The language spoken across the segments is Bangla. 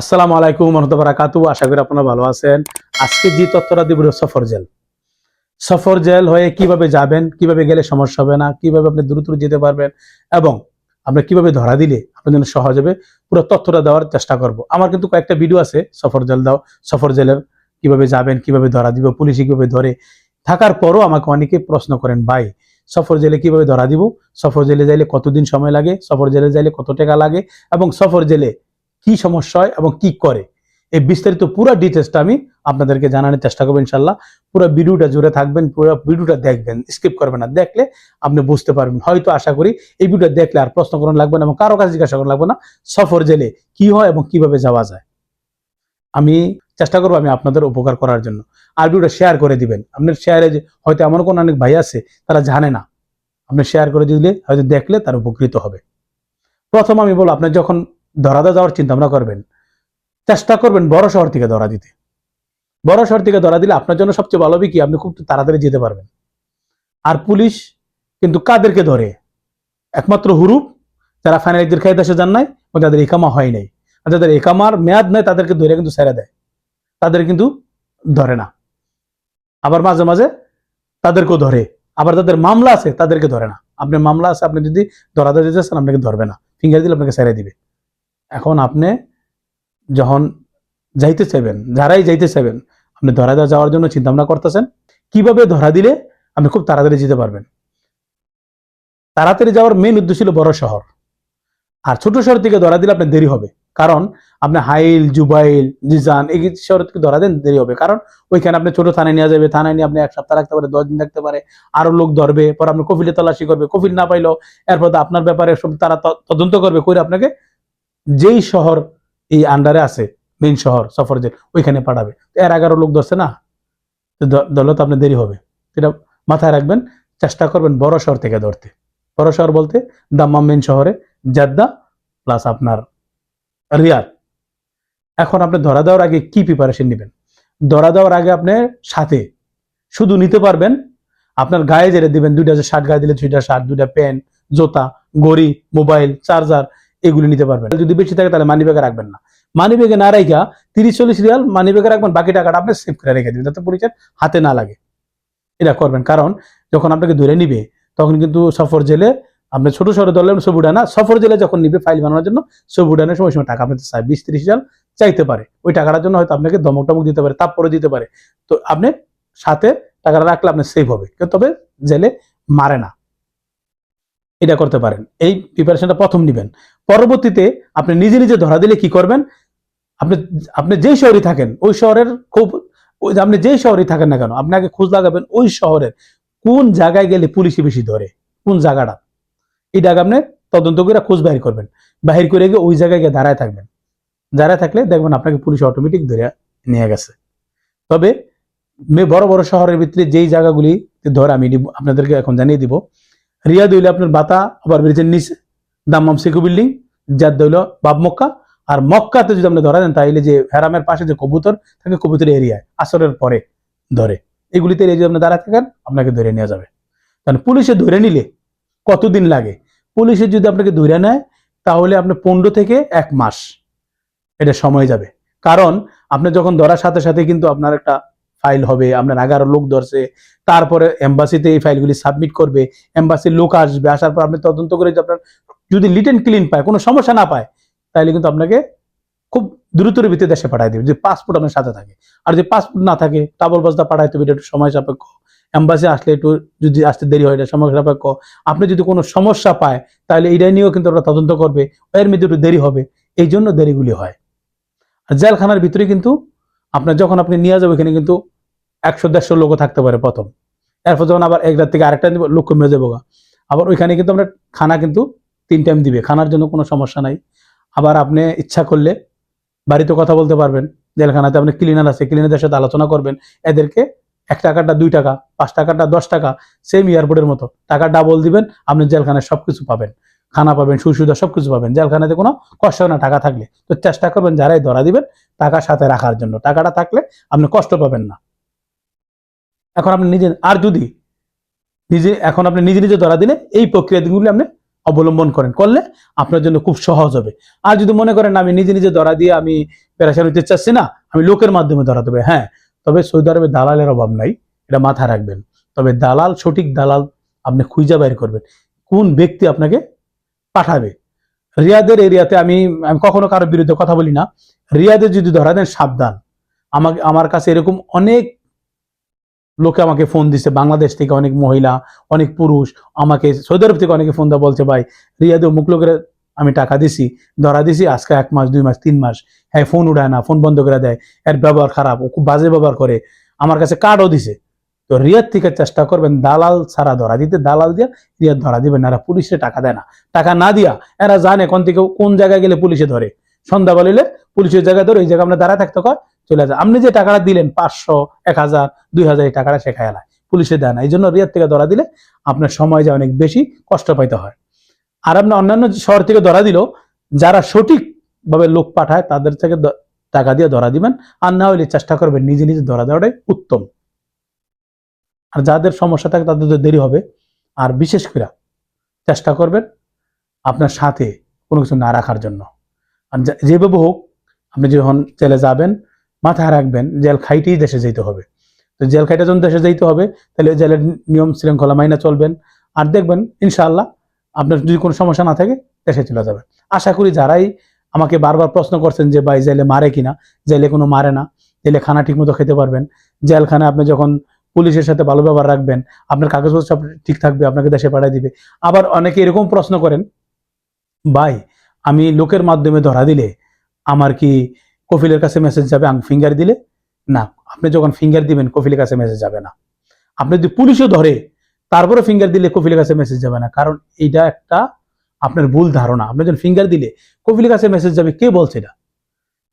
আসসালামু আলাইকুম রহমতুল্লাহ আশা করি আপনারা ভালো আছেন। আজকে যে তথ্যটা দিব সফর জেল। সফর জেল হয়ে কীভাবে যাবেন, কীভাবে গেলে সমস্যা হবে না, কীভাবে আপনি দ্রুত যেতে পারবেন এবং আপনি কীভাবে ধরা দিলে আপনার জন্য সহজ হবে, পুরো তথ্যটা দেওয়ার চেষ্টা করব। আমার কিন্তু কয়েকটা ভিডিও আছে, সফর জেল দাও, সফর জেলের কীভাবে যাবেন, কীভাবে ধরা দিব, পুলিশে কীভাবে ধরে। থাকার পরও আমাকে অনেকে প্রশ্ন করেন, ভাই, সফর জেলে কীভাবে ধরা দিব? সফর জেলে যাইলে কতদিন সময় লাগে? সফর জেলে যাইলে কত টাকা লাগে? এবং সফর জেলে কি সমস্যা হয় এবং কি করে? এই বিস্তারিত পুরো ডিটেলসটা আমি আপনাদেরকে জানানোর চেষ্টা করব ইনশাল্লাহ পুরো ভিডিওটা জুড়ে থাকবেন, পুরো ভিডিওটা দেখবেন স্কিপ করবেন না। দেখলে আপনি বুঝতে পারবেন। হয়তো আশা করি এই ভিডিওটা দেখলে আর প্রশ্ন করানো লাগবে না এবং কারও কাছে জিজ্ঞাসা করা লাগবে না। সফর জেলে কি হয় এবং কীভাবে যাওয়া যায়? আমি চেষ্টা করব আমি আপনাদের উপকার করার জন্য। আর ভিডিওটা শেয়ার করে দিবেন। আপনার শেয়ারে যে হয়তো এমন কোন অনেক ভাই আছে, তারা জানে না। আপনি শেয়ার করে দিলে হয়তো দেখলে তার উপকৃত হবে। প্রথম আমি বলব আপনার যখন ধরাতে যাওয়ার চিন্তা ভাবনা করবেন। চেষ্টা করবেন বড় শহর থেকে ধরা দিতে। বড় শহর থেকে ধরা দিলে আপনার জন্য সবচেয়ে ভালো হবে কি? আপনি খুব তাড়াতাড়ি যেতে পারবেন। আর পুলিশ কিন্তু কাদেরকে ধরে? একমাত্র হুরুপ, যারা ফাইনাল এক্সিট খাইতে আসে যান নাই ও যাদের একামা হয় নাই। আর যাদের একামার মেয়াদ নাই, তাদেরকে ধরে কিন্তু ছেড়ে দেয়। তাদের কিন্তু ধরে না। আবার মাঝে মাঝে তাদেরকেও ধরে। আবার যাদের মামলা আছে, তাদেরকে ধরে না। আপনার মামলা আছে, আপনি যদি ধরাতে যেতে চান, আপনাকে ধরবে না। ফিঙ্গার দিলে আপনাকে ছেড়ে দিবে। এখন আপনি যখন যাইতে চাইবেন, যারাই যাইতে চাইবেন, আপনি ধরা যাওয়ার জন্য চিন্তা ভাবনা করতেছেন, কীভাবে ধরা দিলে আপনি খুব তাড়াতাড়ি যেতে পারবেন? তাড়াতাড়ি যাওয়ার মেইন উদ্দেশ্য ছিল বড় শহর। আর ছোট শহর থেকে ধরা দিলে আপনার দেরি হবে। কারণ আপনি হাইল, জুবাইল জিজান এই শহর থেকে ধরা দেন দেরি হবে। কারণ ওইখানে আপনি ছোট থানায় নিয়ে যাবে, থানায় নিয়ে আপনি এক সপ্তাহ রাখতে পারে, দশ দিন রাখতে পারে, আরও লোক ধরবে, পর আপনি কফিলে তল্লাশি করবে, কফিল না পাইলেও এরপর আপনার ব্যাপারে সব তারা তদন্ত করবে করে আপনাকে যেই শহর এই আন্ডারে আছে মেইন শহর সফর যে ওইখানে পাঠাবে। এর এগারো লোক ধরছে না? ধরলে তো দেরি হবে। এটা মাথায় রাখবেন, চেষ্টা করবেন বড় শহর থেকে ধরতে। বড় শহর বলতে দাম্মাম মেন শহরে, জাদ্দা প্লাস আপনার রিয়াদ। এখন আপনি ধরা দেওয়ার আগে কি প্রিপারেশন নেবেন? ধরা দেওয়ার আগে আপনি সাথে শুধু নিতে পারবেন, আপনার গায়ে যেটা দিবেন, দুইটা শার্ট গায়ে দিলে দুইটা শার্ট দুইটা প্যান্ট জুতা গড়ি মোবাইল চার্জার এগুলি নিতে পারবেন। যদি বেশি থাকে তাহলে মানি ব্যাগে রাখবেন না। মানি ব্যাগে না রেখা তিরিশ চল্লিশ রিয়াল মানি ব্যাগে রাখবেন, বাকি টাকাটা আপনি সেভ করে রেখে দিবেন, যাতে পুলিশের হাতে না লাগে। এটা করবেন, কারণ যখন আপনাকে ধরে নিবে, তখন কিন্তু সফর জেলে আপনি ছোট শহরে ধরলেন সবুডা না সফর জেলে যখন নিবে ফাইল বানানোর জন্য, সবুডানের সময় সময় টাকা আপনাকে চাই, বিশ ত্রিশ রিয়াল চাইতে পারে। ওই টাকাটার জন্য হয়তো আপনাকে দমক টমক দিতে পারে তারপরে দিতে পারে। তো আপনি সাথে টাকাটা রাখলে আপনার সেভ হবে। তবে জেলে মারে না। এটা করতে পারেন। এই প্রিপারেশনটা প্রথম নিবেন। পরবর্তীতে আপনি নিজে নিজে ধরা দিলে কি করবেন? আপনি আপনি যেই শহরে থাকেন, ওই শহরের খুব আপনি যেই শহরে থাকেন না কেন, আপনি আগে খোঁজ লাগাবেন ওই শহরের কোন জায়গায় গেলে পুলিশে বেশি ধরে, কোন জায়গাটা। জায়গা আপনি তদন্ত করে খোঁজ বাহির করবেন। বাহির করে গিয়ে ওই জায়গায় গিয়ে দাঁড়ায় থাকবেন। দাঁড়ায় থাকলে দেখবেন আপনাকে পুলিশ অটোমেটিক ধরে নিয়ে গেছে। তবে বড় বড় শহরের ভিতরে যেই জায়গাগুলি ধরে আমি আপনাদেরকে এখন জানিয়ে দিব রিয়াদ হইলে আপনার বাতা, আবার ব্রিজের নিচে। দাম্মাম সিকু বিল্ডিং যার হইল বাব মক্কা। আর মক্কাতে যদি আপনি ধরা দেন তাহলে যে হেরামের পাশে যে কবুতর থাকে কবুতর এরিয়ায়, আসরের পরে ধরে। এগুলিতে এরিয়া যদি আপনি দাঁড়ায় থাকেন, আপনাকে ধরে নেওয়া যাবে। কারণ পুলিশে ধরে নিলে কতদিন লাগে? পুলিশে যদি আপনাকে ধরে নেয়, তাহলে আপনি পনেরো থেকে এক মাস, এটা সময় যাবে। কারণ আপনি যখন ধরার সাথে সাথে কিন্তু আপনার একটা ফাইল হবে, আপনার এগারো লোক ধরছে, তারপরে এম্বাসিতে এই ফাইলগুলি সাবমিট করবে এম্বাসির লোক আসবে, আসার পর আপনি তদন্ত করে আপনার যদি লিট অ্যান্ড ক্লিন পায়, কোনো সমস্যা না পায় তাহলে কিন্তু আপনাকে খুব দ্রুতর ভিত্তিতে দেশে পাঠাই দেবে, যে পাসপোর্ট আপনার সাথে থাকে। আর যদি পাসপোর্ট না থাকে ডাবল বস্তা পাঠাইতে হবে, এটা একটু সময় সাপেক্ষ। এম্বাসি আসলে একটু যদি আসতে দেরি হয়, এটা সময় সাপেক্ষ। আপনি যদি কোনো সমস্যা পায় তাহলে এটা নিয়েও কিন্তু ওরা তদন্ত করবে, এর মধ্যে একটু দেরি হবে এই জন্য দেরিগুলি হয়। আর জেলখানার ভিতরে কিন্তু আপনার যখন আপনি নিয়ে যাবেন এখানে কিন্তু একশো, দেড়শো লোকও থাকতে পারে প্রথম। এরপর যখন আবার এক রাত থেকে আরেকটা দিব লোক কমে যাব। আবার ওইখানে কিন্তু আমরা খানা কিন্তু তিন টাইম দিবে, খানার জন্য কোনো সমস্যা নাই। আবার আপনি ইচ্ছা করলে বাড়িতে কথা বলতে পারবেন, জেলখানাতে আপনি ক্লিনার আছে ক্লিনারদের সাথে আলোচনা করবেন, এদেরকে এক টাকাটা দুই টাকা, পাঁচ টাকাটা দশ টাকা সেম এয়ারপোর্টের মতো। টাকা ডাবল দিবেন, আপনি জেলখানায় সবকিছু পাবেন। খানা পাবেন সুবিধা সবকিছু পাবেন, জেলখানাতে কোনো কষ্ট হয় না, টাকা থাকলে। তো চেষ্টা করবেন, যারাই ধরা দিবেন, টাকা সাথে রাখার জন্য। টাকাটা থাকলে আপনি কষ্ট পাবেন না। এখন আপনি নিজে, আর যদি নিজে, এখন আপনি নিজে নিজে ধরা দিলে, এই প্রক্রিয়াগুলি আপনি অবলম্বন করেন। করলে আপনার জন্য খুব সহজ হবে। আর যদি মনে করেন, আমি নিজে নিজে ধরা দিয়ে আমি পেরাশান হইতে চাচ্ছি না, আমি লোকের মাধ্যমে ধরা দেবে। হ্যাঁ তবে সৌদি আরবে দালালের অভাব নাই, এটা মাথায় রাখবেন। তবে দালাল, সঠিক দালাল আপনি খুঁজে বাইর করবেন। কোন ব্যক্তি আপনাকে পাঠাবে। রিয়াদের এরিয়াতে আমি আমি কখনো কারোর বিরুদ্ধে কথা বলি না। রিয়াদে যদি ধরা দেন, সাবধান। আমাকে, আমার কাছে এরকম অনেক লোকে আমাকে ফোন দিছে, বাংলাদেশ থেকে অনেক মহিলা, অনেক পুরুষ, আমাকে সৌদি আরব থেকে অনেকে ফোন দেওয়া বলছে, ভাই, রিয়াদে অমুক লোকের আমি টাকা দিছি, ধরা দিছি, আজকে এক মাস, দুই মাস, তিন মাস। হ্যাঁ ফোন উঠায় না, ফোন বন্ধ করে দেয়। এর ব্যবহার খারাপ, ও খুব বাজে ব্যবহার করে। আমার কাছে কার্ডও দিছে। তো রিয়াদ থেকে চেষ্টা করবেন দালাল ছাড়া ধরা দিতে। দালাল দিয়ে রিয়াদ ধরা দিবেন এরা পুলিশে টাকা দেয় না। টাকা না দিয়া এরা জানে কোন থেকে কোন জায়গায় গেলে পুলিশে ধরে। সন্ধ্যা বলিলে পুলিশের জায়গায় ধরে ওই জায়গায় আমরা দাঁড়ায় থাকতে কয়, চলে যায়। আপনি যে টাকাটা দিলেন, পাঁচশো, এক হাজার, দুই হাজার, এই টাকাটা সে খায় না। পুলিশে দেয় না। এই জন্য রিয়াদ থেকে ধরা দিলে আপনার সময় যায় অনেক বেশি, কষ্ট পাইতে হয়। আর আপনি অন্যান্য শহর থেকে ধরা দিল, যারা সঠিকভাবে লোক পাঠায়, তাদের থেকে টাকা দিয়ে ধরা দিবেন। আর না হলে চেষ্টা করবেন নিজে নিজে ধরা দেওয়াটাই উত্তম। আর যাদের সমস্যা থাকে তাদের দেরি হবে। আর বিশেষ করে চেষ্টা করবেন আপনার সাথে কোনো কিছু না রাখার জন্য। আর যেভাবে হোক, আপনি যখন জেলে যাবেন, মাথায় রাখবেন, জেল খাইতেই দেশে যেতে হবে। তো জেল খাইটা যখন দেশে যেতে হবে, তাহলে জেলের নিয়ম শৃঙ্খলা মাইনা চলবেন। আর দেখবেন, ইনশাআল্লাহ, আপনার যদি কোনো সমস্যা না থাকে, দেশে চলে যাবেন। আশা করি যারাই আমাকে বারবার প্রশ্ন করছেন যে, ভাই, জেলে মারে কিনা? জেলে কোনো মারে না। জেলে খানা ঠিকমতো খেতে পারবেন। জেলখানে আপনি যখন পুলিশের সাথে ভালো ব্যবহার রাখবেন, আপনার কাগজপত্র সব ঠিক থাকবে, আপনাকে দেশে পাঠিয়ে দিবে। আবার অনেকে এরকম প্রশ্ন করেন, ভাই, আমি লোকের মাধ্যমে ধরা দিলে আমার কি কফিলের কাছে মেসেজ যাবে? আমি ফিঙ্গার দিলে? না, আপনি যখন ফিঙ্গার দিবেন, কফিলের কাছে মেসেজ যাবে না। আপনি যদি পুলিশও ধরে তারপরে ফিঙ্গার দিলে কফিলের কাছে মেসেজ যাবে না। কারণ এটা একটা আপনার ভুল ধারণা। আপনি যখন ফিঙ্গার দিলে, কফিলের কাছে মেসেজ যাবে, কে বলছে এটা?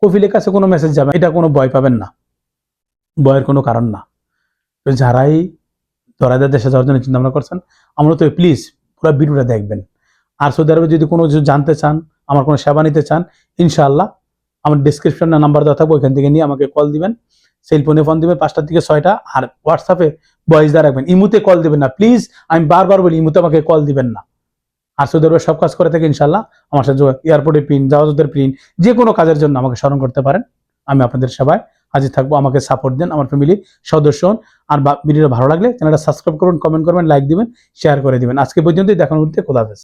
কফিলের কাছে কোনো মেসেজ যাবে। এটা কোনো ভয় পাবেন না। ভয়ের কোনো কারণ না। যারাই ধরাদের দেশে যাওয়ার জন্য চিন্তা ভাবনা করছেন, আমরা তো প্লিজ পুরো ভিডিওটা দেখবেন। আর সৌদি আরবে যদি কোনো কিছু জানতে চান, আমার কোনো সেবা নিতে চান, ইনশাআল্লাহ আমার ডিসক্রিপশনে নাম্বার দেওয়া থাকবে, ওইখান থেকে নিয়ে আমাকে কল দিবেন। সেল ফোনে দিবেন পাঁচটার থেকে ছয়টা, আর হোয়াটসঅ্যাপে ভয়েস দেওয়া রাখবেন। ইমুতে কল দিবেন না প্লিজ আমি বারবার বলি, ইমুতে আমাকে কল দিবেন না। আর সৌদি আরবে সব কাজ করে থাকে ইনশাল্লাহ আমার সাথে এয়ারপোর্টে প্রিন্ট জাহাজের প্রিন্ট যে কোনো কাজের জন্য আমাকে স্মরণ করতে পারেন। আমি আপনাদের সেবায় হাজির থাকব। আমাকে সাপোর্ট দেন, আমার ফ্যামিলি সদস্য হন। আর ভিডিওটা ভালো লাগলে চ্যানেলটা সাবস্ক্রাইব করুন কমেন্ট করবেন লাইক দিবেন শেয়ার করে দিবেন। আজকে পর্যন্তই দেখানোর মধ্যে খোদা হাফেজ।